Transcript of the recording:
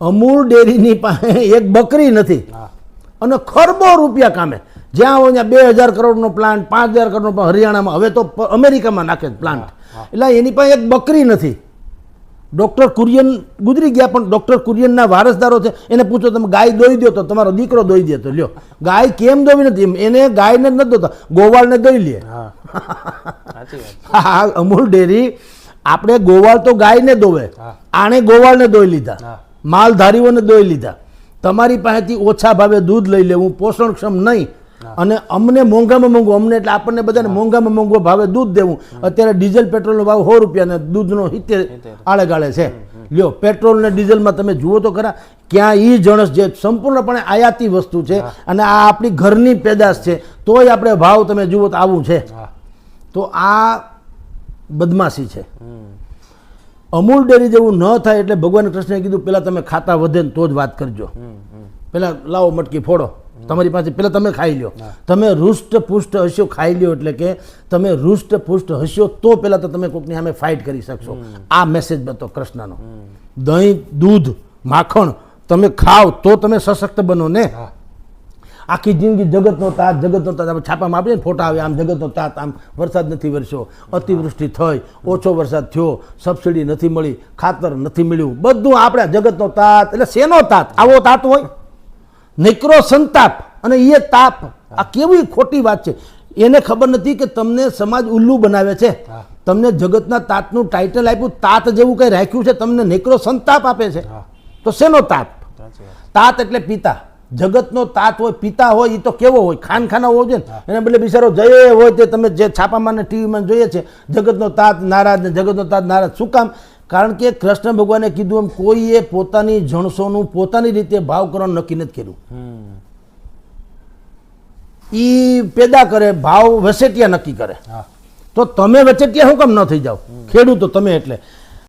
અમૂલ ડેરીની પાસે એક બકરી નથી. અને ખરબો રૂપિયા કામે. જ્યાં હોય ત્યાં બે હજાર કરોડનો પ્લાન્ટ પાંચ હજાર કરોડનો પણ હરિયાણામાં. હવે તો અમેરિકામાં નાખે પ્લાન્ટ. એટલે એની પાસે એક બકરી નથી. ડૉક્ટર કુરિયન ગુજરી ગયા પણ ડૉક્ટર કુરિયનના વારસદારો છે. એને પૂછો તમે ગાય દોઈ દો તો તમારો દીકરો દોઈ દે તો લ્યો. ગાય કેમ દોવી નથી? એને ગાયને જ નથી દોતા. ગોવાળને દોઈ લે. હા. અમૂલ ડેરી આપણે ગોવાળ તો ગાયને દોવે. આણે ગોવાળને દોઈ લીધા. માલધારીઓને દોઈ લીધા. તમારી પાસેથી ઓછા ભાવે દૂધ લઈ લેવું પોષણક્ષમ નહીં. અને અમને મોંઘામાં મોંઘું અમને એટલે આપણને બધાને મોંઘામાં મોંઘો ભાવે દૂધ દેવું. અત્યારે ડીઝલ પેટ્રોલનો ભાવ સો રૂપિયા દૂધનો સિત્તેર આળે ગાળે છે. લ્યો પેટ્રોલ ને ડીઝલમાં તમે જુઓ તો ખરા ક્યાં એ જણસ જે સંપૂર્ણપણે આયાતી વસ્તુ છે અને આ આપણી ઘરની પેદાશ છે તોય આપણે ભાવ તમે જુઓ તો આવું છે. તો આ બદમાશી છે. અમૂલ ડેરી જેવું ન થાય એટલે ભગવાન કૃષ્ણએ કીધું પહેલાં તમે ખાતા વધે ને તો જ વાત કરજો. પહેલાં લાવો મટકી ફોડો. તમારી પાસે પહેલાં તમે ખાઈ લ્યો. તમે રુષ્ટ પુષ્ટ હસ્યો ખાઈ લ્યો એટલે કે તમે રુષ્ટ પુષ્ટ હસ્યો તો પહેલાં તો તમે કોઈકની સામે ફાઇટ કરી શકશો. આ મેસેજ હતો કૃષ્ણનો. દહીં દૂધ માખણ તમે ખાવ તો તમે સશક્ત બનો ને. હા. આખી જિંદગી જગતનો તાત જગતનો તાત. આપણે છાપામાં આપીએ ને ફોટા આવે આમ જગતનો તાત આમ વરસાદ નથી વરસ્યો. અતિવૃષ્ટિ થઈ ઓછો વરસાદ થયો સબસિડી નથી મળી ખાતર નથી મળ્યું. બધું આપણે જગતનો તાત એટલે શેનો તાત? આવો તાત હોય. નિકરો સંતાપ અને એ તાપ. આ કેવી ખોટી વાત છે. એને ખબર નથી કે તમને સમાજ ઉલ્લુ બનાવે છે. તમને જગતના તાતનું ટાઇટલ આપ્યું તાત જેવું કંઈ રાખ્યું છે તમને નેકરો સંતાપ આપે છે. તો શેનો તાપ તાત એટલે પિતા. જગતનો તાત હોય પિતા હોય એ તો કેવો હોય? ખાનખાના હોવો જોઈએ ને? એને બદલે બિચારો જય હોય તે તમે જે છાપામાં ને ટીવીમાં જોઈએ છે જગતનો તાત નારાજ ને જગતનો તાત નારાજ. શું કામ? કારણ કે કૃષ્ણ ભગવાને કીધું એમ કોઈએ પોતાની જણસોનું પોતાની રીતે ભાવ કરવાનું નક્કી નથી કર્યું. એ પેદા કરે ભાવ વસેટિયા નક્કી કરે. તો તમે વચેટિયા શું કામ ન થઈ જાઓ? ખેડૂતો તમે એટલે.